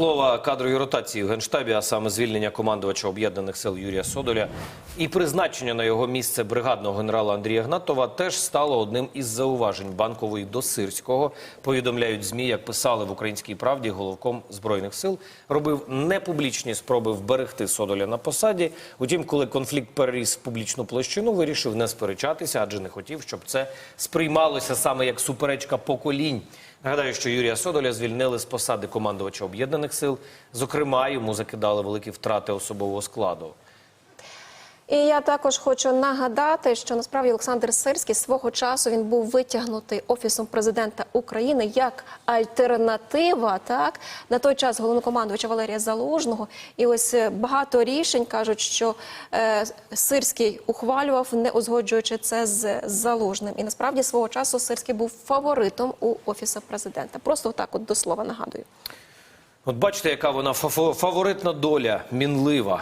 слова кадрові ротації в генштабі, а саме звільнення командувача об'єднаних сил Юрія Содоля і призначення на його місце бригадного генерала Андрія Гнатова теж стало одним із зауважень банкової до Сирського. Повідомляють змі, як писали в Українській правді, головком збройних сил робив непублічні спроби вберегти Содоля на посаді. Утім, коли конфлікт переріс в публічну площину, вирішив не сперечатися, адже не хотів, щоб це сприймалося саме як суперечка поколінь. Нагадаю, що Юрія Содоля звільнили з посади командувача об'єднаних сил. Зокрема, йому закидали великі втрати особового складу. І я також хочу нагадати, що насправді Олександр Сирський свого часу він був витягнутий офісом президента України як альтернатива, так на той час головнокомандувача Валерія Залужного. І ось е, багато рішень кажуть, що е, Сирський ухвалював, не узгоджуючи це з Залужним. І насправді свого часу Сирський був фаворитом у офісу президента. Просто так, от до слова нагадую. От бачите, яка вона фаворитна доля, мінлива.